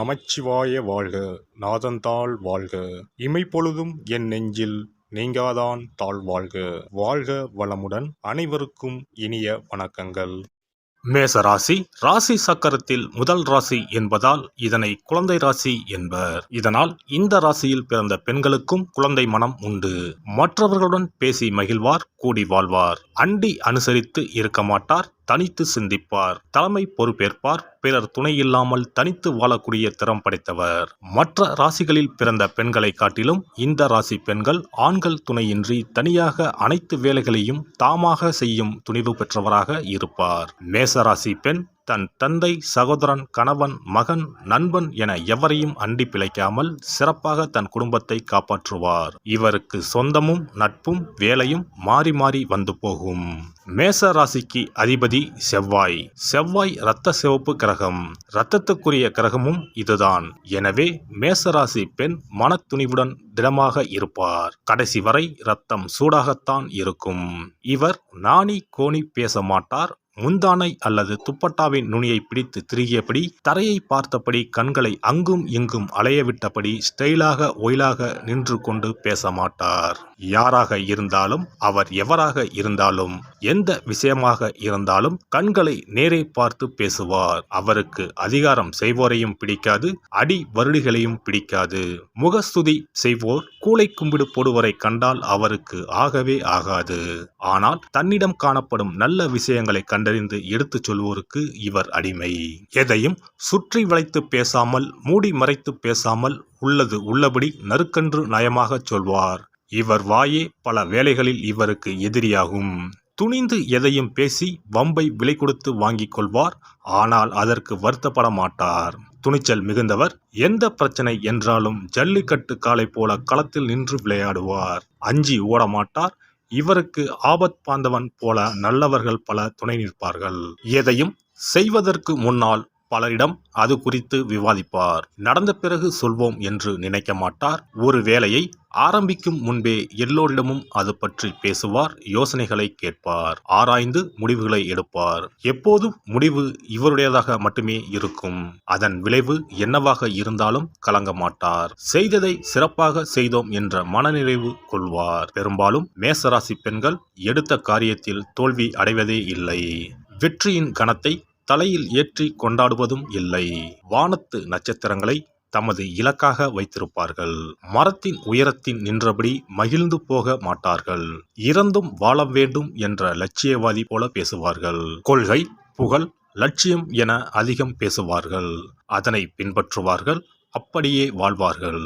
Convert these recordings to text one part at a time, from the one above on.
நமச்சிவாய வாழ்க நாதந்தாள் வாழ்க. இமைப்பொழுதும் என் நெஞ்சில் நீங்காதான் தாழ் வாழ்க. வாழ்க வளமுடன் அனைவருக்கும் இனிய வணக்கங்கள். மேச ராசி ராசி சக்கரத்தில் முதல் ராசி என்பதால் இதனை குழந்தை ராசி என்பர். இதனால் இந்த ராசியில் பிறந்த பெண்களுக்கும் குழந்தை மனம் உண்டு. மற்றவர்களுடன் பேசி மகிழ்வார் கூடி வாழ்வார். அண்டி அனுசரித்து இருக்க மாட்டார் தனித்து சிந்திப்பார். தலைமை பொறுப்பேற்பார். பிறர் துணை இல்லாமல் தனித்து வாழக்கூடிய திறம் படைத்தவர். மற்ற ராசிகளில் பிறந்த பெண்களை காட்டிலும் இந்த ராசி பெண்கள் ஆண்கள் துணையின்றி தனியாக அனைத்து வேலைகளையும் தாமாக செய்யும் துணிவு பெற்றவராக இருப்பார். மேச ராசி பெண் தன் தந்தை சகோதரன் கணவன் மகன் நண்பன் என எவரையும் அண்டி பிழைக்காமல் சிறப்பாக தன் குடும்பத்தை காப்பாற்றுவார். இவருக்கு சொந்தமும் நட்பும் வேலையும் மாறி மாறி வந்து போகும். மேச ராசிக்கு அதிபதி செவ்வாய். செவ்வாய் இரத்த சிவப்பு கிரகம். இரத்தத்துக்குரிய கிரகமும் இதுதான். எனவே மேச ராசி பெண் மனத்துணிவுடன் திடமாக இருப்பார். கடைசி வரை ரத்தம் சூடாகத்தான் இருக்கும். இவர் நாணி கோணி பேச மாட்டார் முந்தானை அல்லது துப்பட்டாவின் நுனியை பிடித்து திருகியபடி தரையை பார்த்தபடி கண்களை அங்கும் இங்கும் அலையவிட்டபடி ஸ்டைலாக ஒயிலாக நின்று கொண்டு பேச மாட்டார் யாராக இருந்தாலும் அவர் எவராக இருந்தாலும் எந்த விஷயமாக இருந்தாலும் கண்களை நேரே பார்த்து பேசுவார். அவருக்கு அதிகாரம் செய்வோரையும் பிடிக்காது அடி வருடிகளையும் பிடிக்காது. முகஸ்துதி செய்வோர் கூளை கும்பிடு போடுவரை கண்டால் அவருக்கு ஆகவே ஆகாது. ஆனால் தன்னிடம் காணப்படும் நல்ல விஷயங்களை கண்டறிந்து எடுத்துச் சொல்வோருக்கு இவர் அடிமை. எதையும் சுற்றி வளைத்து பேசாமல் மூடி மறைத்து பேசாமல் உள்ளது உள்ளபடி நறுக்கன்று நயமாகச் சொல்வார். இவர் வாயே பல வேலைகளில் இவருக்கு எதிரியாகும். துணிந்து எதையும் பேசி வம்பை விலை கொடுத்து வாங்கிக் கொள்வார் ஆனால் அதற்கு வருத்தப்பட மாட்டார் துணிச்சல் மிகுந்தவர் எந்த பிரச்சனை என்றாலும் ஜல்லிக்கட்டு காலை போல களத்தில் நின்று விளையாடுவார். அஞ்சி ஓடமாட்டார் இவருக்கு ஆபத் பாந்தவன் போல நல்லவர்கள் பல துணை நிற்பார்கள். எதையும் செய்வதற்கு முன்னால் பலரிடம் அது குறித்து விவாதிப்பார். நடந்த பிறகு சொல்வோம் என்று நினைக்க மாட்டார். ஒரு வேலையை ஆரம்பிக்கும் முன்பே எல்லோரிடமும் அது பற்றி பேசுவார் யோசனைகளை கேட்பார் ஆராய்ந்து முடிவுகளை எடுப்பார். எப்போதும் முடிவு இவருடையதாக மட்டுமே இருக்கும். அதன் விளைவு என்னவாக இருந்தாலும் கலங்க மாட்டார். செய்ததை சிறப்பாக செய்தோம் என்ற மனநிறைவு கொள்வார். பெரும்பாலும் மேசராசி பெண்கள் எடுத்த காரியத்தில் தோல்வி அடைவதே இல்லை. வெற்றியின் கணத்தை தலையில் ஏற்றி கொண்டாடுவதும் இல்லை. வானத்து நட்சத்திரங்களை தமது இலக்காக வைத்திருப்பார்கள். மரத்தின் உயரத்தில் நின்றபடி மகிழ்ந்து போக மாட்டார்கள். இறந்தும் வாழ வேண்டும் என்ற லட்சியவாதி போல பேசுவார்கள். கொள்கை புகழ் லட்சியம் என அதிகம் பேசுவார்கள். அதனை பின்பற்றுவார்கள் அப்படியே வாழ்வார்கள்.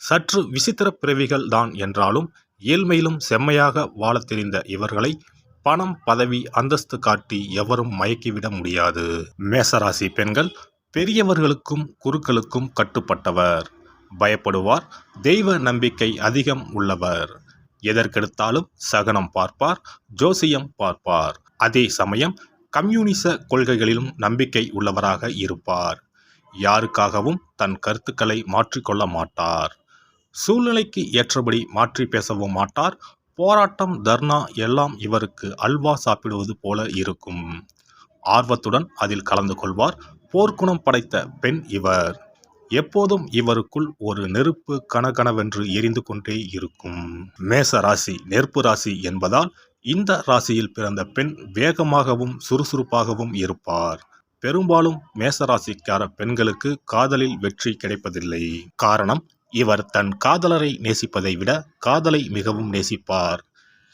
சற்று விசித்திர பிறவிகள் தான் என்றாலும் ஏழ்மையிலும் செம்மையாக வாழத் தெரிந்த இவர்களை பணம் பதவி அந்தஸ்து காட்டி எவரும் மயக்கிவிட முடியாது. மேசராசி பெண்கள் பெரியவர்களுக்கும் குருக்களுக்கும் கட்டுப்பட்டவர். பயப்படுவார் தெய்வ நம்பிக்கை அதிகம் உள்ளவர். எதற்கெடுத்தாலும் சகனம் பார்ப்பார் ஜோசியம் பார்ப்பார். அதே சமயம் கம்யூனிச கொள்கைகளிலும் நம்பிக்கை உள்ளவராக இருப்பார். யாருக்காகவும் தன் கருத்துக்களை மாற்றிக்கொள்ள மாட்டார். சூழ்நிலைக்கு ஏற்றபடி மாற்றி பேசவும் மாட்டார் போராட்டம் தர்ணா எல்லாம் இவருக்கு அல்வா சாப்பிடுவது போல இருக்கும். ஆர்வத்துடன் அதில் கலந்து கொள்வார். போர்க்குணம் படைத்த பெண் இவர். எப்போதும் இவருக்குள் ஒரு நெருப்பு கனகனவென்று எரிந்து கொண்டே இருக்கும். மேச ராசி நெருப்பு ராசி என்பதால் இந்த ராசியில் பிறந்த பெண் வேகமாகவும் சுறுசுறுப்பாகவும் இருப்பார். பெரும்பாலும் மேசராசிக்கார பெண்களுக்கு காதலில் வெற்றி கிடைப்பதில்லை. காரணம் இவர் தன் காதலரை நேசிப்பதை விட காதலை மிகவும் நேசிப்பார்.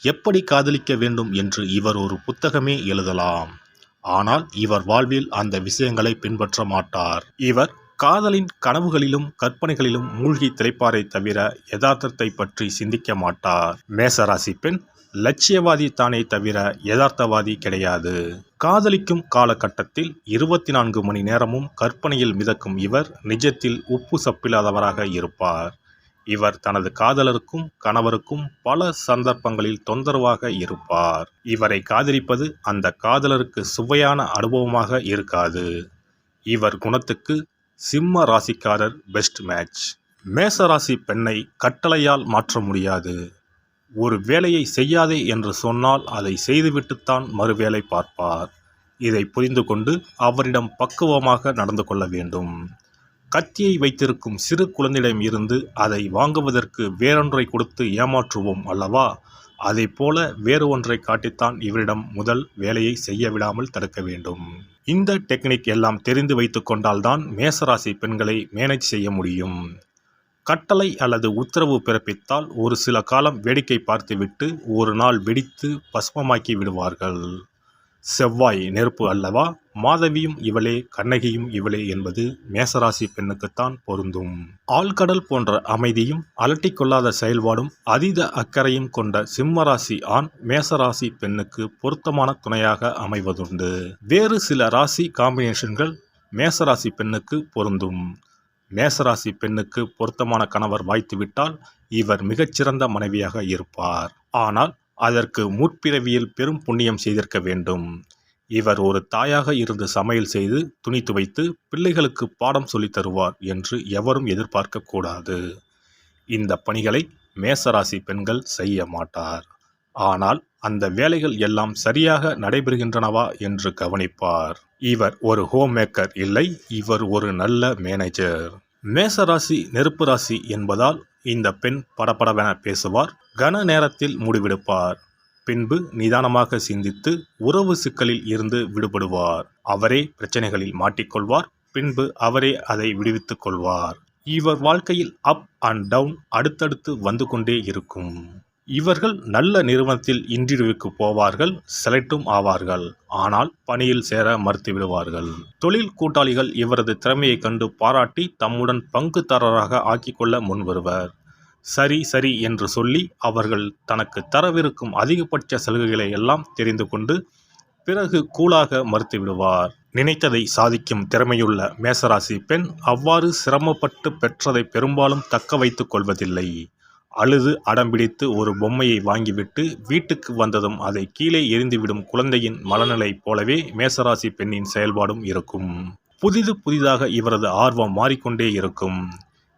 எப்படி காதலிக்க வேண்டும் என்று இவர் ஒரு புத்தகமே எழுதலாம். ஆனால் இவர் வாழ்வில் அந்த விஷயங்களை பின்பற்ற மாட்டார். இவர் காதலின் கனவுகளிலும் கற்பனைகளிலும் மூழ்கி திளைப்பாரை தவிர யதார்த்தத்தை பற்றி சிந்திக்க மாட்டார். மேசராசி பெண் லட்சியவாதி தானே தவிர யதார்த்தவாதி கிடையாது. காதலிக்கும் காலகட்டத்தில் இருபத்தி நான்கு மணி நேரமும் கற்பனையில் மிதக்கும் இவர் நிஜத்தில் உப்பு சப்பில்லாதவராக இருப்பார். இவர் தனது காதலருக்கும் கணவருக்கும் பல சந்தர்ப்பங்களில் தொந்தரவாக இருப்பார். இவரை காதலிப்பது அந்த காதலருக்கு சுவையான அனுபவமாக இருக்காது. இவர் குணத்துக்கு சிம்ம ராசிக்காரர் பெஸ்ட் மேட்ச் மேச ராசி பெண்ணை கட்டளையால் மாற்ற முடியாது. ஒரு வேலையை செய்யாதே என்று சொன்னால் அதை செய்துவிட்டுத்தான் மறுவேலை பார்ப்பார். இதை புரிந்து கொண்டு அவரிடம் பக்குவமாக நடந்து கொள்ள வேண்டும். கத்தியை வைத்திருக்கும் சிறு குழந்தையிடம் இருந்து அதை வாங்குவதற்கு வேறொன்றை கொடுத்து ஏமாற்றுவோம் அல்லவா? அதைப் போல வேறு ஒன்றை காட்டித்தான் இவரிடம் முதல் வேலையை செய்ய விடாமல் தடுக்க வேண்டும். இந்த டெக்னிக் எல்லாம் தெரிந்து வைத்து கொண்டால்தான் மேசராசி பெண்களை மேனேஜ் செய்ய முடியும். கட்டளை அல்லது உத்தரவு பிறப்பித்தால் ஒரு சில காலம் வேடிக்கை பார்த்துவிட்டு ஒரு நாள் வெடித்து பஸ்மமாக்கி விடுவார்கள். செவ்வாய் நெருப்பு அல்லவா? மாதவியும் இவளே கண்ணகியும் இவளே என்பது மேசராசி பெண்ணுக்குத்தான் பொருந்தும். ஆழ்கடல் போன்ற அமைதியும் அலட்டிக்கொள்ளாத செயல்பாடும் அதீத அக்கறையும் கொண்ட சிம்மராசி ஆண் மேசராசி பெண்ணுக்கு பொருத்தமான துணையாக அமைவதுண்டு. வேறு சில ராசி காம்பினேஷன்கள் மேசராசி பெண்ணுக்கு பொருந்தும். மேசராசி பெண்ணுக்கு பொருத்தமான கணவர் வாய்த்துவிட்டால் இவர் மிகச்சிறந்த மனைவியாக இருப்பார். ஆனால் அதற்கு முற்பிறவியில் பெரும் புண்ணியம் செய்திருக்க வேண்டும். இவர் ஒரு தாயாக இருந்து சமையல் செய்து துணி துவைத்து பிள்ளைகளுக்கு பாடம் சொல்லித் தருவார் என்று எவரும் எதிர்பார்க்கக்கூடாது இந்த பணிகளை மேசராசி பெண்கள் செய்ய மாட்டார். ஆனால் அந்த வேலைகள் எல்லாம் சரியாக நடைபெறுகின்றனவா என்று கவனிப்பார். இவர் ஒரு ஹோம் மேக்கர் இல்லை இவர் ஒரு நல்ல மேனேஜர் மேசராசி நெருப்பு ராசி என்பதால் இந்த பெண் படபடவென பேசுவார் கன நேரத்தில் முடிவெடுப்பார். பின்பு நிதானமாக சிந்தித்து உறவு சிக்கலில் இருந்து விடுபடுவார். அவரே பிரச்சனைகளில் மாட்டிக்கொள்வார் பின்பு அவரே அதை விடுவித்துக் கொள்வார். இவர் வாழ்க்கையில் அப் அண்ட் டவுன் அடுத்தடுத்து வந்து கொண்டே இருக்கும். இவர்கள் நல்ல நிறுவனத்தில் இன்டர்வியூக்கு போவார்கள் செலக்டும் ஆவார்கள். ஆனால் பணியில் சேர மறுத்துவிடுவார்கள் தொழில் கூட்டாளிகள் இவரது திறமையைக் கண்டு பாராட்டி தம்முடன் பங்குதாரராக ஆக்கிக்கொள்ள முன்வருவர். சரி சரி என்று சொல்லி அவர்கள் தனக்கு தரவிருக்கும் அதிகபட்ச சலுகைகளை எல்லாம் தெரிந்து கொண்டு பிறகு கூலாக மறுத்துவிடுவார் நினைத்ததை சாதிக்கும் திறமையுள்ள மேசராசி பெண் அவ்வாறு சிரமப்பட்டு பெற்றதை பெரும்பாலும் தக்க வைத்துக் கொள்வதில்லை. அழுது அடம்பிடித்து ஒரு பொம்மையை வாங்கிவிட்டு வீட்டுக்கு வந்ததும் அதை கீழே எரிந்துவிடும் குழந்தையின் மனநிலை போலவே மேசராசி பெண்ணின் செயல்பாடும் இருக்கும். புதிது புதிதாக இவரது ஆர்வம் மாறிக்கொண்டே இருக்கும்.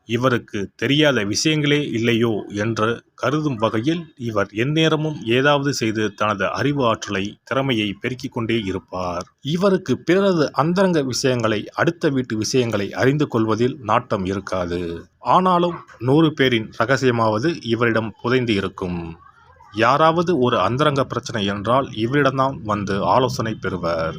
இவருக்கு தெரியாத விஷயங்களே இல்லையோ என்று கருதும் வகையில் இவர் எந்நேரமும் ஏதாவது செய்து தனது அறிவு ஆற்றலை திறமையை பெருக்கிக் கொண்டே இருப்பார். இவருக்கு பிறரது அந்தரங்க விஷயங்களை அடுத்த வீட்டு விஷயங்களை அறிந்து கொள்வதில் நாட்டம் இருக்காது. ஆனாலும் நூறு பேரின் ரகசியமாவது இவரிடம் புதைந்து இருக்கும் யாராவது ஒரு அந்தரங்க பிரச்சனை என்றால் இவரிடம்தான் வந்து ஆலோசனை பெறுவர்.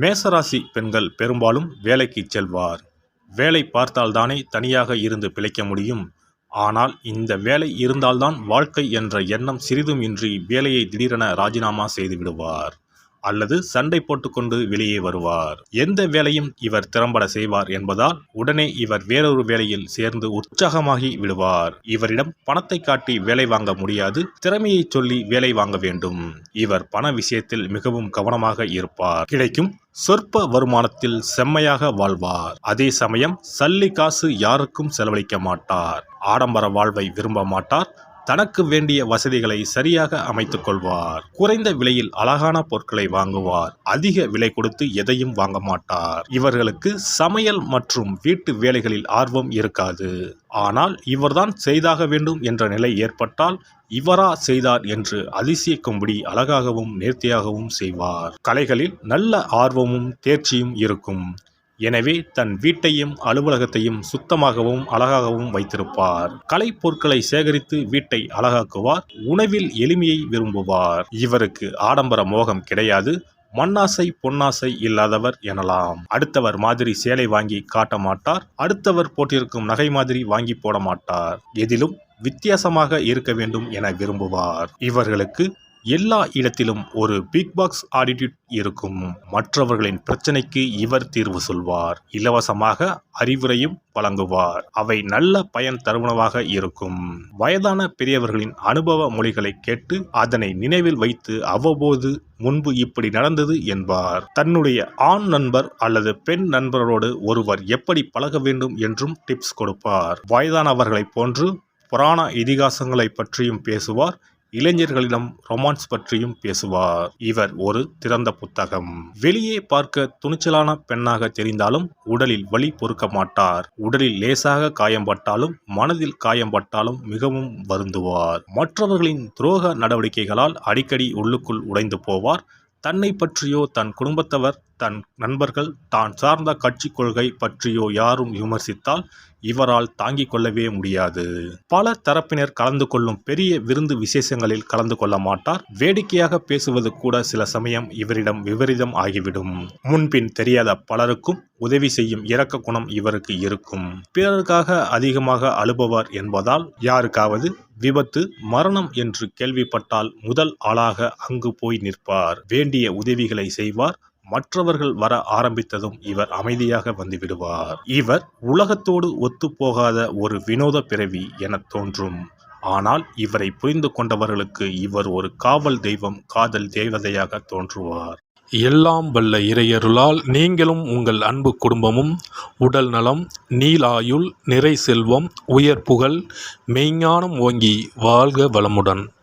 மேசராசி பெண்கள் பெரும்பாலும் வேலைக்கு செல்வார். வேலை பார்த்தால்தானே தனியாக இருந்து பிழைக்க முடியும். ஆனால் இந்த வேலை இருந்தால்தான் வாழ்க்கை என்ற எண்ணம் சிறிதும் இன்றி வேலையை திடீரென ராஜினாமா செய்து விடுவார் அல்லது சண்டை போட்டுக்கொண்டு வெளியே வருவார். எந்த வேலையும் இவர் திறம்பட செய்வார் என்பதால் உடனே இவர் வேறொரு வேலையில் சேர்ந்து உற்சாகமாகி விடுவார். இவரிடம் பணத்தை காட்டி வேலை வாங்க முடியாது திறமையை சொல்லி வேலை வாங்க வேண்டும். இவர் பண விஷயத்தில் மிகவும் கவனமாக இருப்பார். கிடைக்கும் சொற்ப வருமானத்தில் செம்மையாக வாழ்வார். அதே சமயம் சல்லி காசு யாருக்கும் செலவழிக்க மாட்டார். ஆடம்பர வாழ்வை விரும்ப மாட்டார். தனக்கு வேண்டிய வசதிகளை சரியாக அமைத்துக் கொள்வார். குறைந்த விலையில் அழகான பொருட்களை வாங்குவார். அதிக விலை கொடுத்து எதையும் வாங்க மாட்டார். இவர்களுக்கு சமையல் மற்றும் வீட்டு வேலைகளில் ஆர்வம் இருக்காது. ஆனால் இவர்தான் செய்தாக வேண்டும் என்ற நிலை ஏற்பட்டால் இவரா செய்தார் என்று அதிசயிக்கும்படி அழகாகவும் நேர்த்தியாகவும் செய்வார். கலைகளில் நல்ல ஆர்வமும் தேர்ச்சியும் இருக்கும். எனவே தன் வீட்டையும் அலுவலகத்தையும் சுத்தமாகவும் அழகாகவும் வைத்திருப்பார். கலை பொருட்களை சேகரித்து வீட்டை அழகாக்குவார். உணவில் எளிமையை விரும்புவார். இவருக்கு ஆடம்பர மோகம் கிடையாது. மண்ணாசை பொன்னாசை இல்லாதவர் எனலாம். அடுத்தவர் மாதிரி சேலை வாங்கி காட்ட மாட்டார். அடுத்தவர் போட்டிருக்கும் நகை மாதிரி வாங்கி போட மாட்டார். எதிலும் வித்தியாசமாக இருக்க வேண்டும் என விரும்புவார். இவர்களுக்கு எல்லா இடத்திலும் ஒரு பிக் பாக்ஸ் ஆட்டிடியூட் இருக்கும். மற்றவர்களின் பிரச்சனைக்கு இவர் தீர்வு சொல்வார். இலவசமாக அறிவுரையும் வழங்குவார். அவை நல்ல பயன் தருவனவாக இருக்கும். வயதான பெரியவர்களின் அனுபவ மொழிகளை கேட்டு அதனை நினைவில் வைத்து அவ்வப்போது முன்பு இப்படி நடந்தது என்பார். தன்னுடைய ஆண் நண்பர் அல்லது பெண் நண்பரோடு ஒருவர் எப்படி பழக வேண்டும் என்றும் டிப்ஸ் கொடுப்பார். வயதானவர்களைப் போன்று புராண இதிகாசங்களை பற்றியும் பேசுவார். இளைஞர்களிடம் ரொமான்ஸ் பற்றியும் பேசுவார். இவர் ஒரு திறந்த புத்தகம். வெளியே பார்க்க துணிச்சலான பெண்ணாக தெரிந்தாலும் உடலில் வலி பொறுக்க மாட்டார். உடலில் லேசாக காயம்பட்டாலும் மனதில் காயம்பட்டாலும் மிகவும் வருந்துவார். மற்றவர்களின் துரோக நடவடிக்கைகளால் அடிக்கடி உள்ளுக்குள் உடைந்து போவார். தன்னை பற்றியோ தன் குடும்பத்தவர் தன் நண்பர்கள் தான் சார்ந்த கட்சி கொள்கை பற்றியோ யாரும் விமர்சித்தால் இவரால் தாங்கிக் கொள்ளவே முடியாது. பல தரப்பினர் கலந்து கொள்ளும் பெரிய விருந்து விசேஷங்களில் கலந்து கொள்ள மாட்டார். வேடிக்கையாக பேசுவது கூட சில சமயம் இவரிடம் விபரீதம் ஆகிவிடும். முன்பின் தெரியாத பலருக்கும் உதவி செய்யும் இரக்க குணம் இவருக்கு இருக்கும். பிறருக்காக அதிகமாக அழுபவர் என்பதால் யாருக்காவது விபத்து மரணம் என்று கேள்விப்பட்டால் முதல் ஆளாக அங்கு போய் நிற்பார். வேண்டிய உதவிகளை செய்வார். மற்றவர்கள் வர ஆரம்பித்ததும் இவர் அமைதியாக வந்துவிடுவார். இவர் உலகத்தோடு ஒத்துப்போகாத ஒரு வினோத பிறவி என தோன்றும். ஆனால் இவரை புரிந்து கொண்டவர்களுக்கு இவர் ஒரு காவல் தெய்வம் காதல் தேவதையாக தோன்றுவார். எல்லாம் வல்ல இறையருளால் நீங்களும் உங்கள் அன்பு குடும்பமும் உடல் நலம் நீலாயுள் நிறை செல்வம் உயர் புகழ் மெய்ஞானம் ஓங்கி வாழ்க வளமுடன்.